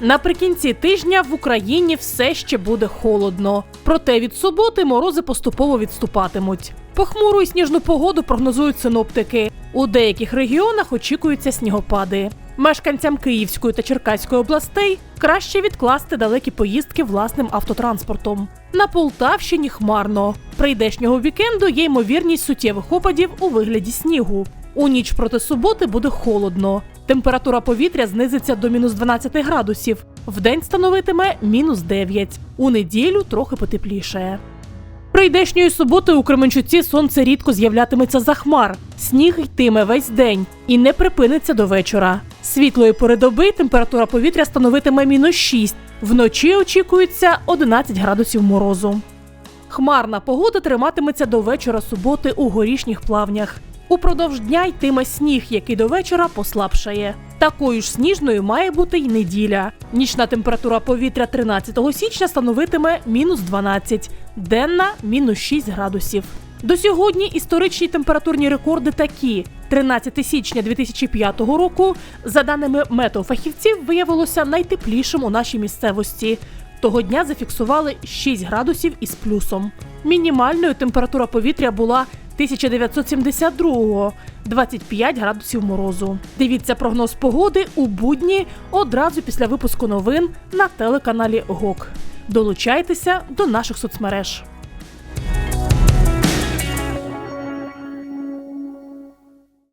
Наприкінці тижня в Україні все ще буде холодно. Проте від суботи морози поступово відступатимуть. Похмуру і сніжну погоду прогнозують синоптики. У деяких регіонах очікуються снігопади. Мешканцям Київської та Черкаської областей краще відкласти далекі поїздки власним автотранспортом. На Полтавщині хмарно. Прийдешнього вікенду є ймовірність суттєвих опадів у вигляді снігу. У ніч проти суботи буде холодно. Температура повітря знизиться до мінус 12 градусів. Вдень становитиме мінус 9. У неділю трохи потеплішає. Прийдешньої суботи у Кременчуці сонце рідко з'являтиметься за хмар. Сніг йтиме весь день і не припиниться до вечора. Світлої пори доби температура повітря становитиме мінус 6. Вночі очікується 11 градусів морозу. Хмарна погода триматиметься до вечора суботи у горішніх плавнях. Упродовж дня йтиме сніг, який до вечора послабшає. Такою ж сніжною має бути й неділя. Нічна температура повітря 13 січня становитиме мінус 12, денна мінус 6 градусів. До сьогодні історичні температурні рекорди такі: 13 січня 2005 року, за даними метеофахівців, виявилося найтеплішим у нашій місцевості. Того дня зафіксували 6 градусів із плюсом. Мінімальною температура повітря була 1972-го – 25 градусів морозу. Дивіться прогноз погоди у будні одразу після випуску новин на телеканалі ГОК. Долучайтеся до наших соцмереж.